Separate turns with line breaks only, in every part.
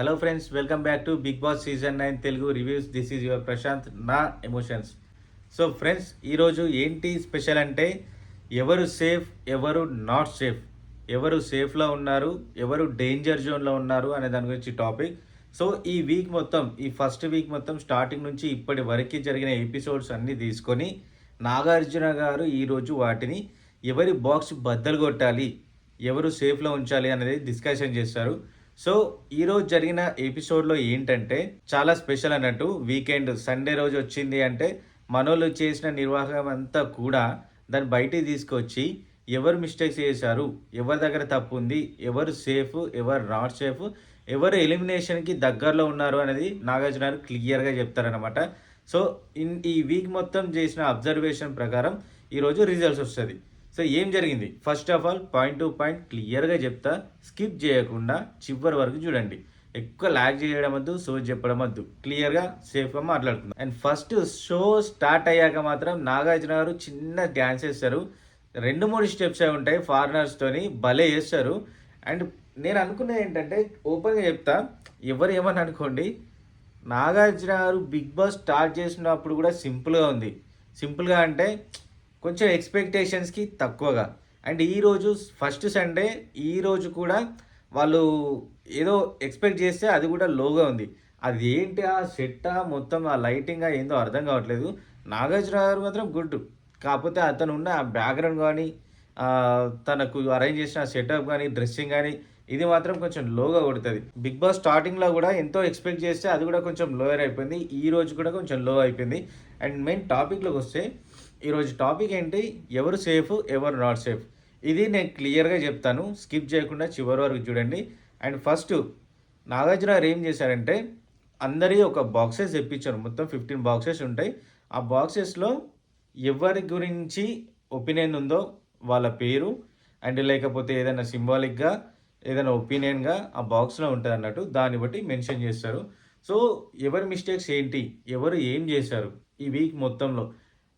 Hello friends welcome back to Bigg Boss season nine Telugu reviews this is your Prashanth నా emotions so friends ఈరోజు ఏంటి special అంటే ఎవరు safe ఎవరు not safe ఎవరు సేఫ్లో ఉన్నారు ఎవరు డేంజర్ జోన్లో ఉన్నారు అనే దాని గురించి టాపిక్ సో ఈ వీక్ మొత్తం ఈ ఫస్ట్ వీక్ మొత్తం స్టార్టింగ్ నుంచి ఇప్పటి వరకు జరిగిన ఎపిసోడ్స్ అన్నీ తీసుకొని నాగార్జున గారు ఈరోజు వాటిని ఎవరి బాక్స్ బద్దలు కొట్టాలి ఎవరు సేఫ్లో ఉంచాలి అనేది డిస్కషన్ చేస్తారు. సో ఈ రోజు జరిగిన ఎపిసోడ్లో ఏంటంటే చాలా స్పెషల్ అన్నట్టు వీకెండ్ సండే రోజు వచ్చింది అంటే మనోళ్ళు చేసిన నిర్వాహకం అంతా కూడా దాన్ని బయటికి తీసుకొచ్చి ఎవరు మిస్టేక్స్ చేశారు ఎవరి దగ్గర తప్పు ఉంది ఎవరు సేఫ్ ఎవరు నాట్ సేఫ్ ఎవరు ఎలిమినేషన్కి దగ్గరలో ఉన్నారు అనేది నాగార్జున గారు క్లియర్గా చెప్తారనమాట సో ఇన్ ఈ వీక్ మొత్తం చేసిన అబ్జర్వేషన్ ప్రకారం ఈరోజు రిజల్ట్స్ వస్తుంది. సో ఏం జరిగింది? First of all point to point క్లియర్గా చెప్తా. స్కిప్ చేయకుండా చివరి వరకు చూడండి. ఎక్కువ లాగ్ చేయడం వద్దు సో చెప్పడం వద్దు. క్లియర్గా సేఫ్గా మాట్లాడుకుందాం. అండ్ ఫస్ట్ షో స్టార్ట్ అయ్యాక మాత్రం నాగార్జున గారు చిన్న డ్యాన్స్ వేస్తారు. రెండు మూడు స్టెప్స్ అవి ఉంటాయి ఫారినర్స్తోని భలే చేస్తారు. అండ్ నేను అనుకున్నది ఏంటంటే ఓపెన్గా చెప్తా. ఎవరు ఏమని అనుకోండి నాగార్జున గారు బిగ్ బాస్ స్టార్ట్ చేసినప్పుడు కూడా సింపుల్గా ఉంది. సింపుల్గా అంటే కొంచెం ఎక్స్పెక్టేషన్స్కి తక్కువగా. అండ్ ఈరోజు ఫస్ట్ సండే ఈరోజు కూడా వాళ్ళు ఏదో ఎక్స్పెక్ట్ చేస్తే అది కూడా లోగా ఉంది. అది ఏంటి ఆ సెట్టా మొత్తం ఆ లైటింగ్ ఏందో అర్థం కావట్లేదు. నాగార్జున గారు మాత్రం గుడ్. కాకపోతే అతను ఉన్న ఆ బ్యాక్గ్రౌండ్ కానీ తనకు అరేంజ్ చేసిన సెటప్ కానీ డ్రెస్సింగ్ కానీ ఇది మాత్రం కొంచెం లోగా కొడుతుంది. బిగ్ బాస్ స్టార్టింగ్లో కూడా ఎంతో ఎక్స్పెక్ట్ చేస్తే అది కూడా కొంచెం లోయర్ అయిపోయింది. ఈ రోజు కూడా కొంచెం లో అయిపోయింది. అండ్ మెయిన్ టాపిక్లోకి వస్తే ఈరోజు టాపిక్ ఏంటి? ఎవరు సేఫ్ ఎవరు నాట్ సేఫ్? ఇది నేను క్లియర్గా చెప్తాను. స్కిప్ చేయకుండా చివరి వరకు చూడండి. అండ్ ఫస్ట్ నాగార్జున గారు ఏం చేశారంటే అందరి ఒక బాక్సెస్ తెప్పించారు. మొత్తం ఫిఫ్టీన్ బాక్సెస్ ఉంటాయి. ఆ బాక్సెస్లో ఎవరి గురించి ఒపీనియన్ ఉందో వాళ్ళ పేరు అండ్ లేకపోతే ఏదైనా సింబాలిక్గా ఏదైనా ఒపీనియన్గా ఆ బాక్స్లో ఉంటుంది అన్నట్టు దాన్ని బట్టి మెన్షన్ చేస్తారు. సో ఎవరి మిస్టేక్స్ ఏంటి? ఎవరు ఏం చేశారు? ఈ వీక్ మొత్తంలో.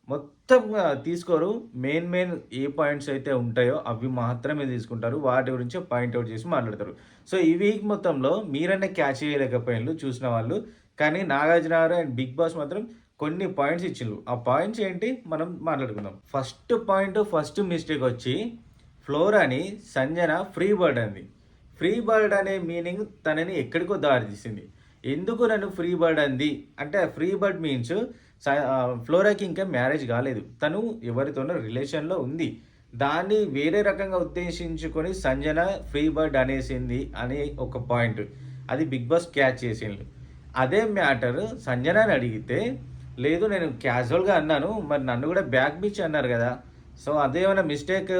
మొత్తం తీసుకోరు. మెయిన్ మెయిన్ ఏ పాయింట్స్ అయితే ఉంటాయో అవి మాత్రమే తీసుకుంటారు. వాటి గురించి పాయింట్అవుట్ చేసి మాట్లాడతారు. సో ఈ వీక్ మొత్తంలో మీరన్నా క్యాచ్ చేయలేకపోయినారు చూసిన వాళ్ళు. కానీ నాగార్జున గారు అండ్ బిగ్ బాస్ మాత్రం కొన్ని పాయింట్స్ ఇచ్చిండ్రు. ఆ పాయింట్స్ ఏంటి? మనం మాట్లాడుకుందాం. ఫస్ట్ పాయింట్ ఫస్ట్ మిస్టేక్ వచ్చి ఫ్లోరాని సంజన ఫ్రీ బర్డ్ అంది. ఫ్రీ బర్డ్ అనే మీనింగ్ తనని ఎక్కడికో దారి తీసింది. ఎందుకు నన్ను ఫ్రీ బర్డ్ అంది? అంటే ఫ్రీ బర్డ్ మీన్స్ ఫ్లోరాకి ఇంకా మ్యారేజ్ కాలేదు. తను ఎవరితోనో రిలేషన్లో ఉంది. దాన్ని వేరే రకంగా ఉద్దేశించుకొని సంజన ఫ్రీ బర్డ్ అనేసింది అనే ఒక పాయింట్ అది బిగ్ బాస్ క్యాచ్ చేసిండు. అదే మ్యాటర్ సంజనని అడిగితే లేదు నేను క్యాజువల్గా అన్నాను మరి నన్ను కూడా బ్యాక్ బీచ్ అన్నారు కదా. సో అదేమైనా మిస్టేక్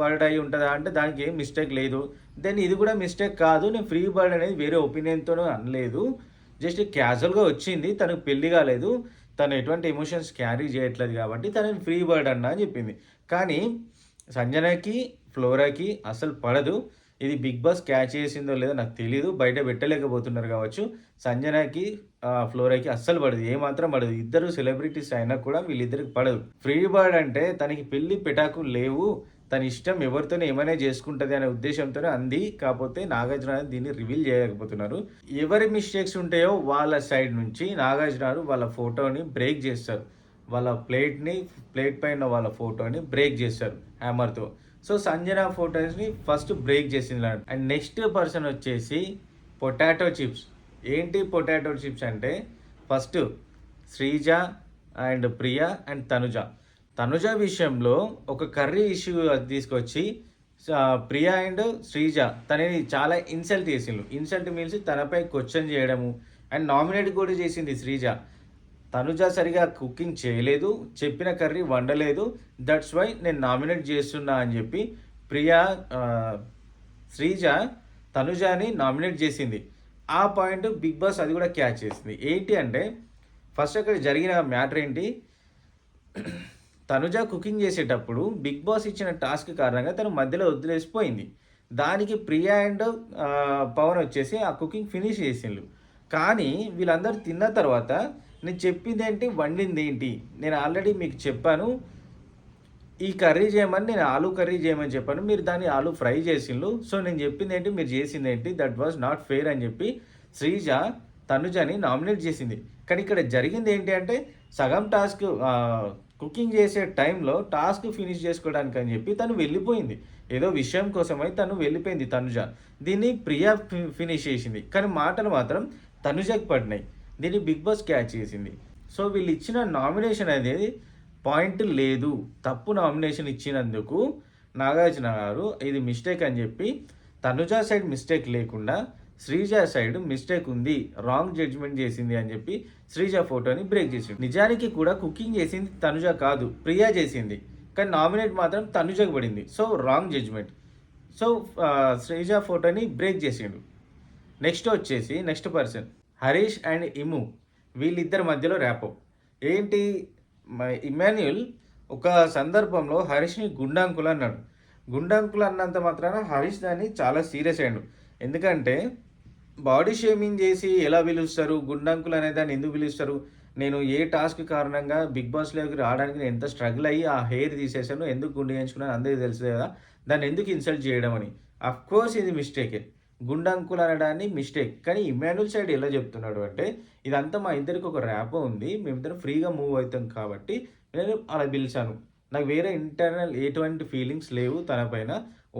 వర్డ్ అయి ఉంటుందా? అంటే దానికి ఏం మిస్టేక్ లేదు. దెన్ ఇది కూడా మిస్టేక్ కాదు. నేను ఫ్రీ బర్డ్ అనేది వేరే ఒపీనియన్తో అనలేదు. జస్ట్ క్యాజువల్గా వచ్చింది. తనకు పెళ్ళి కాలేదు. తను ఎటువంటి ఎమోషన్స్ క్యారీ చేయట్లేదు కాబట్టి తనని ఫ్రీ బర్డ్ అన్న అని చెప్పింది. కానీ సంజనకి ఫ్లోరాకి అసలు పడదు. ఇది బిగ్ బాస్ క్యాచ్ చేసిందో లేదో నాకు తెలియదు బయట పెట్టలేకపోతున్నారు కావచ్చు. సంజనకి ఫ్లోరాకి అస్సలు పడదు. ఏమాత్రం పడదు. ఇద్దరు సెలబ్రిటీస్ అయినా కూడా వీళ్ళిద్దరికి పడదు. ఫ్రీ బర్డ్ అంటే తనకి పెళ్ళి పెటాకు లేవు. తన ఇష్టం ఎవరితోనే ఏమైనా చేసుకుంటుంది అనే ఉద్దేశంతోనే అంది. కాకపోతే నాగార్జున దీన్ని రివీల్ చేయలేకపోతున్నారు. ఎవరి మిస్టేక్స్ ఉంటాయో వాళ్ళ సైడ్ నుంచి నాగార్జున వాళ్ళ ఫోటోని బ్రేక్ చేస్తారు. వాళ్ళ ప్లేట్ని ప్లేట్ పైన వాళ్ళ ఫోటోని బ్రేక్ చేస్తారు హ్యామర్తో. సో సంజన ఫోటోస్ని ఫస్ట్ బ్రేక్ చేసింది అండ్ నెక్స్ట్ పర్సన్ వచ్చేసి పొటాటో చిప్స్. ఏంటి పొటాటో చిప్స్ అంటే first Sreeja and Priya and Tanuja. Tanuja విషయంలో ఒక కర్రీ ఇష్యూ తీసుకొచ్చి ప్రియా ప్రియ అండ్ శ్రీజ తనని చాలా ఇన్సల్ట్ చేసిండ్రు. ఇన్సల్ట్ మీన్స్ తనపై క్వశ్చన్ చేయడము. అండ్ నామినేట్ కూడా చేసింది శ్రీజ. తనుజ సరిగా కుకింగ్ చేయలేదు చెప్పిన కర్రీ వండలేదు. దట్స్ వై నేను నామినేట్ చేస్తున్నా అని చెప్పి ప్రియా శ్రీజ తనుజాని నామినేట్ చేసింది. ఆ పాయింట్ బిగ్ బాస్ అది కూడా క్యాచ్ చేసింది. ఏంటి అంటే ఫస్ట్ అక్కడ జరిగిన మ్యాటర్ ఏంటి? తనుజ కుకింగ్ చేసేటప్పుడు బిగ్ బాస్ ఇచ్చిన టాస్క్ కారణంగా తను మధ్యలో వదిలేసిపోయింది. దానికి ప్రియా అండ్ పవన్ వచ్చేసి ఆ కుకింగ్ ఫినిష్ చేసిండ్రు. కానీ వీళ్ళందరూ తిన్న తర్వాత నేను చెప్పింది ఏంటి? వండింది ఏంటి? నేను ఆల్రెడీ మీకు చెప్పాను. ఈ కర్రీ చేయమని నేను ఆలూ కర్రీ చేయమని చెప్పాను. మీరు దాన్ని ఆలూ ఫ్రై చేసిండ్రు. సో నేను చెప్పింది ఏంటి? మీరు చేసింది ఏంటి? దట్ వాజ్ నాట్ ఫెయిర్ అని చెప్పి శ్రీజ తనుజని నామినేట్ చేసింది. కానీ ఇక్కడ జరిగింది ఏంటి అంటే సగం టాస్క్ కుకింగ్ చేసే టైంలో టాస్క్ ఫినిష్ చేసుకోవడానికి అని చెప్పి తను వెళ్ళిపోయింది. ఏదో విషయం కోసమై తను వెళ్ళిపోయింది తనుజ. దీన్ని ప్రియా ఫి- ఫినిష్ చేసింది. కానీ మాటలు మాత్రం తనుజకి పడినాయి. దీన్ని బిగ్ బాస్ క్యాచ్ చేసింది. సో వీళ్ళు ఇచ్చిన నామినేషన్ అనేది పాయింట్ లేదు. తప్పు నామినేషన్ ఇచ్చినందుకు నాగార్జున గారు ఇది మిస్టేక్ అని చెప్పి తనుజ సైడ్ మిస్టేక్ లేకుండా శ్రీజ సైడ్ మిస్టేక్ ఉంది రాంగ్ జడ్జ్మెంట్ చేసింది అని చెప్పి శ్రీజ ఫోటోని బ్రేక్ చేసింది. నిజానికి కూడా కుకింగ్ చేసింది తనుజ కాదు ప్రియా చేసింది. కానీ నామినేట్ మాత్రం తనుజకు పడింది. So wrong judgement. So Sreeja ఫోటోని బ్రేక్ చేసిండు. నెక్స్ట్ వచ్చేసి next person. Harish and Immu వీళ్ళిద్దరి మధ్యలో ర్యాపో. ఏంటి? మ- ఇమాన్యుల్ ఒక సందర్భంలో హరీష్ని గుండాంకులు అన్నాడు. గుండాంకులు అన్నంత మాత్రాన హరీష్ దాన్ని చాలా సీరియస్ అయ్యాడు. ఎందుకంటే బాడీ షేమింగ్ చేసి ఎలా పిలుస్తారు? గుండాంకులు అనే దాన్ని ఎందుకు పిలుస్తారు? నేను ఏ టాస్క్ కారణంగా బిగ్ బాస్లోకి రావడానికి నేను ఎంత స్ట్రగుల్ అయ్యి ఆ హెయిర్ తీసేసాను ఎందుకు గుండు చేయించుకున్నాను అందరికీ తెలుసు కదా. దాన్ని ఎందుకు ఇన్సల్ట్ చేయడం అని. అఫ్కోర్స్ ఇది మిస్టేకే. గుండంకులు అనడాన్ని మిస్టేక్. కానీ ఇమాన్యుల్ సైడ్ ఎలా చెప్తున్నాడు అంటే ఇదంతా మా ఇద్దరికి ఒక ర్యాప్ ఉంది మేమిద్దరం ఫ్రీగా మూవ్ అవుతాం కాబట్టి నేను అలా పిలిచాను. నాకు వేరే ఇంటర్నల్ ఎటువంటి ఫీలింగ్స్ లేవు తన పైన.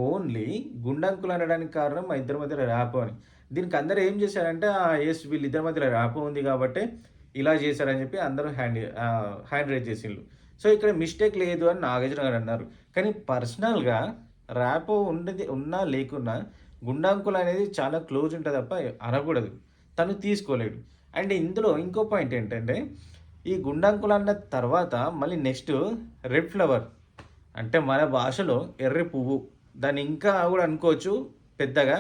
ఓన్లీ గుండంకులు అనడానికి కారణం మా ఇద్దరి మధ్యలో ర్యాప్ అని. దీనికి అందరూ ఏం చేశారంటే ఎస్ వీళ్ళిద్దరి మధ్యలో ర్యాప్ ఉంది కాబట్టి ఇలా చేశారని చెప్పి అందరూ హ్యాండ్ హ్యాండ్ రైజ్ చేసిండ్రు. సో ఇక్కడ మిస్టేక్ లేదు అని నాగార్జున గారు అన్నారు. కానీ పర్సనల్గా ర్యాప్ ఉండేది ఉన్నా లేకున్నా గుండాంకులు అనేది చాలా క్లోజ్ ఉంటుంది తప్ప అనకూడదు తను తీసుకోలేడు. అండ్ ఇందులో ఇంకో పాయింట్ ఏంటంటే ఈ గుండాంకులు అన్న తర్వాత మళ్ళీ నెక్స్ట్ రెడ్ ఫ్లవర్ అంటే మన భాషలో ఎర్రి పువ్వు. దాన్ని ఇంకా కూడా అనుకోవచ్చు పెద్దగా.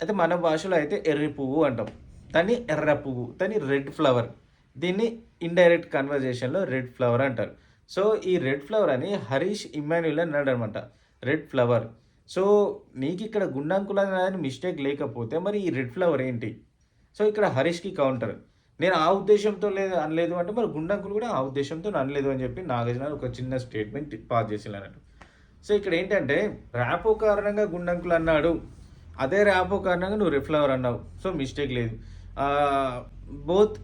అయితే మన భాషలో అయితే ఎర్రి పువ్వు అంటాం. దాన్ని ఎర్ర పువ్వు దాన్ని రెడ్ ఫ్లవర్. దీన్ని ఇండైరెక్ట్ కన్వర్జేషన్లో రెడ్ ఫ్లవర్ అంటారు. సో ఈ రెడ్ ఫ్లవర్ అని హరీష్ ఇమాన్యుల్ అన్నాడు అనమాట రెడ్ ఫ్లవర్. సో నీకు ఇక్కడ గుండంకుల అనేది మిస్టేక్ లేకపోతే మరి ఈ రెడ్ ఫ్లవర్ ఏంటి? సో ఇక్కడ హరీష్కి కౌంటర్ నేను ఆ ఉద్దేశంతో లేదు అనలేదు అంటే మరి గుండంకులు కూడా ఆ ఉద్దేశంతో అనలేదు అని చెప్పి నాగార్జున ఒక చిన్న స్టేట్మెంట్ పాస్ చేసింది అన్నట్టు సో ఇక్కడ ఏంటంటే ర్యాపో కారణంగా గుండంకులు అన్నాడు అదే ర్యాపో కారణంగా నువ్వు రిఫ్లవర్ అన్నావు. సో మిస్టేక్ లేదు. బోత్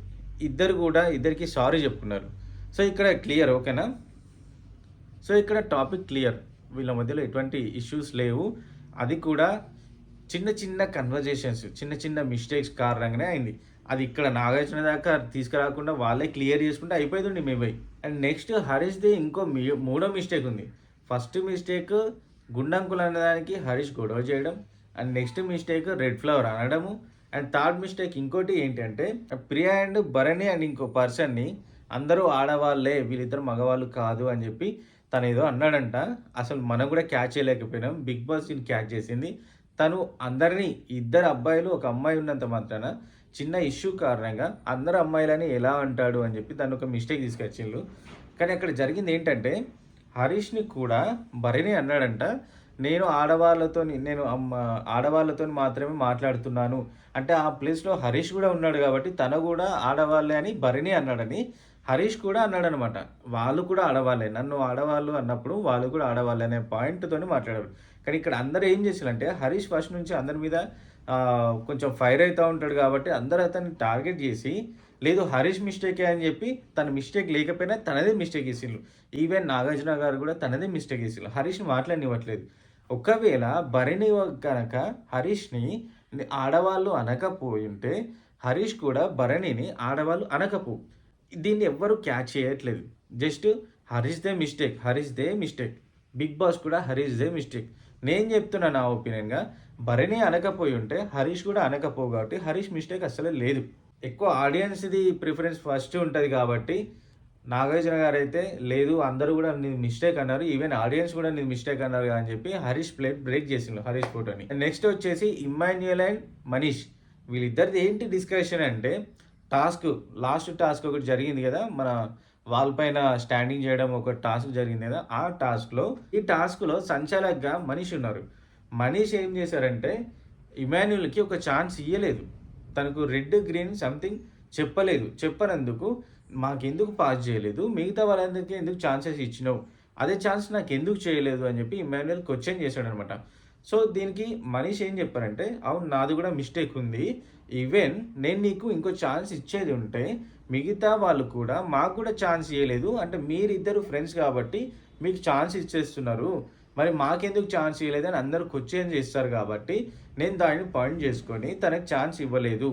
ఇద్దరు కూడా ఇద్దరికి సారీ చెప్పుకున్నారు. సో ఇక్కడ క్లియర్ ఓకేనా సో ఇక్కడ టాపిక్ క్లియర్ వీళ్ళ మధ్యలో ఎటువంటి ఇష్యూస్ లేవు. అది కూడా చిన్న చిన్న కన్వర్జేషన్స్ చిన్న చిన్న మిస్టేక్స్ కారణంగానే అయింది. అది ఇక్కడ నాగార్జున దాకా తీసుకురాకుండా వాళ్ళే క్లియర్ చేసుకుంటే అయిపోయింది మేబై అండ్ నెక్స్ట్ హరీష్ది ఇంకో మీ- మూడో మిస్టేక్ ఉంది. ఫస్ట్ మిస్టేక్ గుండంకులు అనేదానికి హరీష్ గొడవ చేయడం. And next mistake red flower అనడము. And third mistake ఇంకోటి ఏంటంటే ప్రియా అండ్ భరణి అండ్ ఇంకో పర్సన్ని అందరూ ఆడవాళ్ళే వీళ్ళిద్దరు మగవాళ్ళు కాదు అని చెప్పి తను ఏదో అన్నాడంట అసలు మనం కూడా క్యాచ్ చేయలేకపోయినాం. బిగ్ బాస్ దీన్ని క్యాచ్ చేసింది. తను అందరినీ ఇద్దరు అబ్బాయిలు ఒక అమ్మాయి ఉన్నంత మాత్రాన చిన్న ఇష్యూ కారణంగా అందరు అమ్మాయిలని ఎలా అంటాడు అని చెప్పి తను ఒక మిస్టేక్ తీసుకొచ్చిండ్రు కానీ అక్కడ జరిగింది ఏంటంటే హరీష్ని కూడా భరణి అన్నాడంట నేను ఆడవాళ్ళతో నేను అమ్మ ఆడవాళ్ళతో మాత్రమే మాట్లాడుతున్నాను. అంటే ఆ ప్లేస్లో హరీష్ కూడా ఉన్నాడు కాబట్టి తను కూడా ఆడవాళ్ళే అని భరణి అన్నాడని హరీష్ కూడా అన్నాడు అనమాట వాళ్ళు కూడా ఆడవాళ్ళే నన్ను ఆడవాళ్ళు అన్నప్పుడు వాళ్ళు కూడా ఆడవాళ్ళే అనే పాయింట్తోని మాట్లాడారు. కానీ ఇక్కడ అందరూ ఏం చేశారంటే హరీష్ ఫస్ట్ నుంచి అందరి మీద కొంచెం ఫైర్ అవుతూ ఉంటాడు కాబట్టి అందరూ అతన్ని టార్గెట్ చేసి లేదు హరీష్ మిస్టేకే అని చెప్పి తన మిస్టేక్ లేకపోయినా తనదే మిస్టేక్ వేసిండ్రు ఈవెన్ నాగార్జున గారు కూడా తనదే మిస్టేక్ వేసిండ్రు హరీష్ని మాట్లాడినివ్వట్లేదు. ఒకవేళ భరణి కనుక హరీష్ని ఆడవాళ్ళు అనకపోయి ఉంటే హరీష్ కూడా భరణిని ఆడవాళ్ళు అనకపో దీన్ని ఎవ్వరు క్యాచ్ చేయట్లేదు. జస్ట్ హరీష్దే మిస్టేక్ హరీష్దే మిస్టేక్. బిగ్ బాస్ కూడా హరీష్దే మిస్టేక్. నేను చెప్తున్నా నా ఒపీనియన్గా భరణి అనకపోయి ఉంటే హరీష్ కూడా అనకపో కాబట్టి హరీష్ మిస్టేక్ అసలే లేదు. ఎక్కువ ఆడియన్స్ది ప్రిఫరెన్స్ ఫస్ట్ ఉంటుంది కాబట్టి నాగార్జున గారు అయితే లేదు అందరూ కూడా నీ మిస్టేక్ అన్నారు ఈవెన్ ఆడియన్స్ కూడా నీ మిస్టేక్ అన్నారు అని చెప్పి హరీష్ ప్లేట్ బ్రేక్ చేసిండు హరీష్ ఫోటోని. నెక్స్ట్ వచ్చేసి ఇమ్మాన్యుయల్ అండ్ మనీష్. వీళ్ళిద్దరిది ఏంటి డిస్కషన్ అంటే టాస్క్ లాస్ట్ టాస్క్ ఒకటి జరిగింది కదా మన వాల్ పైన స్టాండింగ్ చేయడం ఒక టాస్క్ జరిగింది కదా ఆ టాస్క్లో ఈ టాస్క్లో సంచాలక్గా మనీష్ ఉన్నారు. మనీష్ ఏం చేశారంటే ఇమాన్యుల్కి ఒక ఛాన్స్ ఇవ్వలేదు తనకు రెడ్ గ్రీన్ సంథింగ్ చెప్పలేదు. చెప్పనందుకు మాకెందుకు పాస్ చేయలేదు? మిగతా వాళ్ళందరికీ ఎందుకు ఛాన్సెస్ ఇచ్చినావు? అదే ఛాన్స్ నాకు ఎందుకు చేయలేదు? అని చెప్పి ఇమాన్యుల్ క్వశ్చన్ చేశాడనమాట. సో దీనికి మనీష్ ఏం చెప్పారంటే అవును నాది కూడా మిస్టేక్ ఉంది. ఈవెన్ నేను నీకు ఇంకో ఛాన్స్ ఇచ్చేది ఉంటే మిగతా వాళ్ళు కూడా మాకు కూడా ఛాన్స్ ఇవ్వలేదు అంటే మీరిద్దరు ఫ్రెండ్స్ కాబట్టి మీకు ఛాన్స్ ఇచ్చేస్తున్నారు. మరి మాకెందుకు ఛాన్స్ ఇవ్వలేదని అందరూ క్వశ్చన్ చేస్తారు కాబట్టి నేను దానిని పాయింట్ చేసుకొని తనకు ఛాన్స్ ఇవ్వలేదు.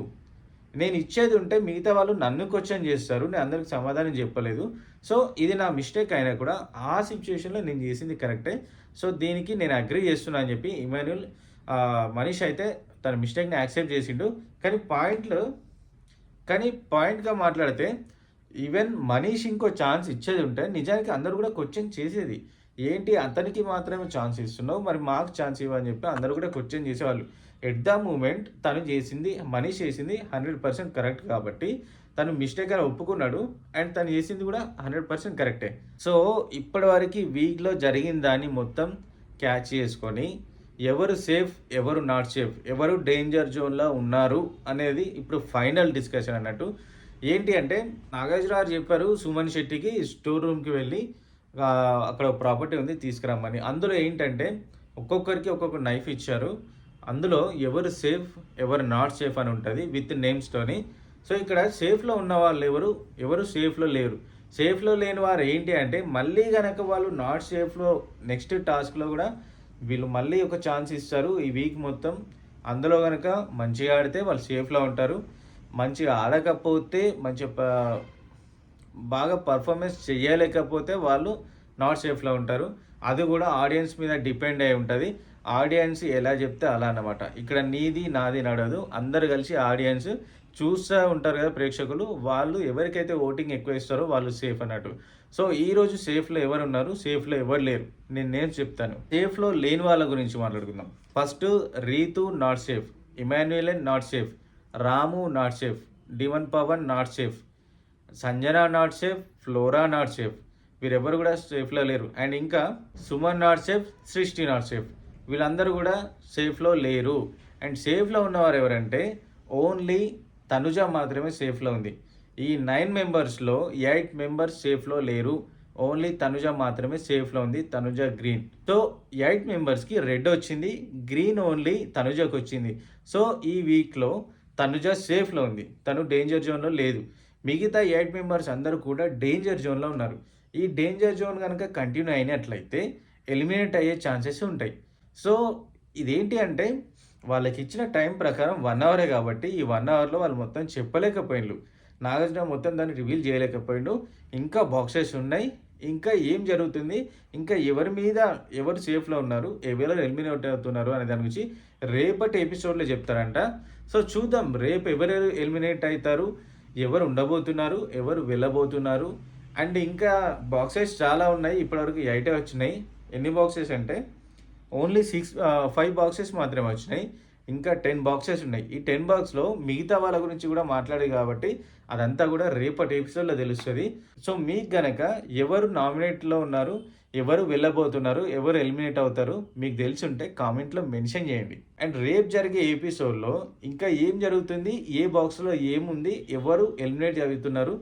నేను ఇచ్చేది ఉంటే మిగతా వాళ్ళు నన్ను క్వశ్చన్ చేస్తారు. నేను అందరికి సమాధానం చెప్పలేదు. సో ఇది నా మిస్టేక్ అయినా కూడా ఆ సిచ్యువేషన్లో నేను చేసింది కరెక్టే సో దీనికి నేను అగ్రి చేస్తున్నా అని చెప్పి ఇమాన్యుల్ మనీష్ అయితే తన మిస్టేక్ని యాక్సెప్ట్ చేసిండు. కానీ పాయింట్లు కానీ పాయింట్గా మాట్లాడితే ఈవెన్ మనీష్ ఇంకో ఛాన్స్ ఇచ్చేది ఉంటే నిజానికి అందరూ కూడా క్వశ్చన్ చేసేది. ఏంటి? అతనికి మాత్రమే ఛాన్స్ ఇస్తున్నావు మరి మాకు ఛాన్స్ ఇవ్వని చెప్పి అందరూ కూడా క్వశ్చన్ చేసేవాళ్ళు. ఎట్ ద మూమెంట్ తను చేసింది మనీష్ చేసింది హండ్రెడ్ పర్సెంట్ కరెక్ట్ కాబట్టి తను మిస్టేక్ అని ఒప్పుకున్నాడు అండ్ తను చేసింది కూడా హండ్రెడ్ పర్సెంట్ కరెక్టే. సో ఇప్పటి వరకు వీక్లో జరిగిన దాన్ని మొత్తం క్యాచ్ చేసుకొని ఎవరు సేఫ్ ఎవరు నాట్ సేఫ్ ఎవరు డేంజర్ జోన్లో ఉన్నారు అనేది ఇప్పుడు ఫైనల్ డిస్కషన్ అన్నట్టు. ఏంటి అంటే నాగేశ్వరరావు చెప్పారు సుమన్ శెట్టికి స్టోర్ రూమ్కి వెళ్ళి అక్కడ ప్రాపర్టీ ఉంది తీసుకురమ్మని. అందులో ఏంటంటే ఒక్కొక్కరికి ఒక్కొక్క నైఫ్ ఇచ్చారు. అందులో ఎవరు సేఫ్ ఎవరు నాట్ సేఫ్ అని ఉంటుంది విత్ నేమ్స్తోని సో ఇక్కడ సేఫ్లో ఉన్న వాళ్ళు ఎవరు? ఎవరు సేఫ్లో లేరు. సేఫ్లో లేని వారు ఏంటి అంటే మళ్ళీ కనుక వాళ్ళు నాట్ సేఫ్లో నెక్స్ట్ టాస్క్లో కూడా వీళ్ళు మళ్ళీ ఒక ఛాన్స్ ఇస్తారు ఈ వీక్ మొత్తం. అందులో కనుక మంచిగా ఆడితే వాళ్ళు సేఫ్లో ఉంటారు. మంచిగా ఆడకపోతే మంచిగా బాగా పర్ఫార్మెన్స్ చేయలేకపోతే వాళ్ళు నాట్ సేఫ్లో ఉంటారు. అది కూడా ఆడియన్స్ మీద డిపెండ్ అయి ఉంటుంది. ఆడియన్స్ ఎలా చెప్తే అలా అన్నమాట. ఇక్కడ నీది నాది నడదు అందరు కలిసి ఆడియన్స్ చూస్తూ ఉంటారు కదా ప్రేక్షకులు వాళ్ళు ఎవరికైతే ఓటింగ్ ఎక్కువ ఇస్తారో వాళ్ళు సేఫ్ అన్నట్టు. సో ఈ రోజు సేఫ్లో ఎవరు ఉన్నారు? సేఫ్లో ఎవరు లేరు? నేను నేను చెప్తాను. సేఫ్లో లేని వాళ్ళ గురించి మాట్లాడుకుందాం. First Ritu not safe Emmanuel not safe Ramu not safe demon Pavan not safe Sanjana not safe Flora not safe వీరెవరు కూడా సేఫ్లో లేరు. అండ్ ఇంకా Suman not safe Srishti not safe వీళ్ళందరూ కూడా సేఫ్లో లేరు. అండ్ సేఫ్లో ఉన్నవారు ఎవరంటే ఓన్లీ తనుజ మాత్రమే సేఫ్లో ఉంది. ఈ నైన్ మెంబర్స్లో ఎయిట్ మెంబర్స్ సేఫ్లో లేరు. ఓన్లీ తనుజ మాత్రమే సేఫ్లో ఉంది తనుజ గ్రీన్. సో ఎయిట్ మెంబర్స్కి రెడ్ వచ్చింది గ్రీన్ ఓన్లీ తనుజకు వచ్చింది. సో ఈ వీక్లో తనుజ సేఫ్లో ఉంది తను డేంజర్ జోన్లో లేదు. మిగతా ఎయిట్ మెంబర్స్ అందరూ కూడా డేంజర్ జోన్లో ఉన్నారు. ఈ డేంజర్ జోన్ కనుక కంటిన్యూ అయినట్లయితే ఎలిమినేట్ అయ్యే ఛాన్సెస్ ఉంటాయి. సో ఇదేంటి అంటే వాళ్ళకి ఇచ్చిన టైం ప్రకారం వన్ అవరే కాబట్టి ఈ వన్ అవర్లో వాళ్ళు మొత్తం చెప్పలేకపోయిండు నాగార్జున మొత్తం దాన్ని రివీల్ చేయలేకపోయిండు. ఇంకా బాక్సెస్ ఉన్నాయి. ఇంకా ఏం జరుగుతుంది? ఇంకా ఎవరి మీద ఎవరు సేఫ్లో ఉన్నారు? ఎవరు ఎలిమినేట్ అవుతున్నారు అనే దాని గురించి రేపటి ఎపిసోడ్లో చెప్తారంట. సో చూద్దాం. రేపు ఎవరెవరు ఎలిమినేట్ అవుతారు? ఎవరు ఉండబోతున్నారు? ఎవరు వెళ్ళబోతున్నారు? అండ్ ఇంకా బాక్సెస్ చాలా ఉన్నాయి. ఇప్పటివరకు ఎయిటే వచ్చినాయి. ఎన్ని బాక్సెస్ అంటే ఓన్లీ సిక్స్ ఫైవ్ బాక్సెస్ మాత్రమే వచ్చినాయి. ఇంకా టెన్ బాక్సెస్ ఉన్నాయి. ఈ టెన్ బాక్స్లో మిగతా వాళ్ళ గురించి కూడా మాట్లాడే కాబట్టి అదంతా కూడా రేపటి ఎపిసోడ్లో తెలుస్తుంది. సో మీకు గనక ఎవరు నామినేట్లో ఉన్నారు ఎవరు వెళ్ళబోతున్నారు ఎవరు ఎలిమినేట్ అవుతారు మీకు తెలిసి ఉంటే కామెంట్లో మెన్షన్ చేయండి. అండ్ రేపు జరిగే ఎపిసోడ్లో ఇంకా ఏం జరుగుతుంది ఏ బాక్స్లో ఏముంది ఎవరు ఎలిమినేట్ అవుతున్నారు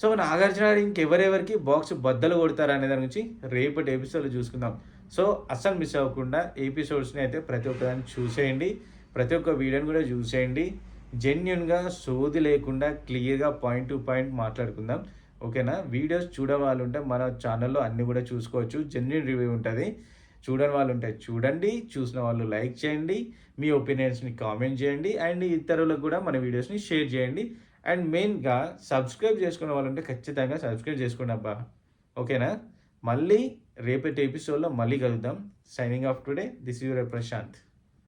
సో నాగార్జున ఇంకెవరెవరికి బాక్స్ బద్దలు కొడతారు అనే దాని గురించి రేపటి ఎపిసోడ్లో చూసుకుందాం. సో అస్సలు మిస్ అవ్వకుండా ఎపిసోడ్స్ని అయితే ప్రతి ఒక్కదాన్ని చూసేయండి. ప్రతి ఒక్క వీడియోని కూడా చూసేయండి. జెన్యున్గా సోది లేకుండా క్లియర్గా పాయింట్ టు పాయింట్ మాట్లాడుకుందాం. ఓకేనా? వీడియోస్ చూడని వాళ్ళు ఉంటే మన ఛానల్లో అన్నీ కూడా చూసుకోవచ్చు. జెన్యున్ రివ్యూ ఉంటుంది. చూడని వాళ్ళు ఉంటే చూడండి. చూసిన వాళ్ళు లైక్ చేయండి. మీ ఒపీనియన్స్ని కామెంట్ చేయండి. అండ్ ఇతరులకు కూడా మన వీడియోస్ని షేర్ చేయండి. అండ్ మెయిన్గా సబ్స్క్రైబ్ చేసుకునే వాళ్ళు ఉంటే ఖచ్చితంగా సబ్స్క్రైబ్ చేసుకోండి అబ్బా. ఓకేనా? మళ్ళీ రేపటి ఎపిసోడ్లో మళ్ళీ కలుద్దాం. Signing off today this your Prashanth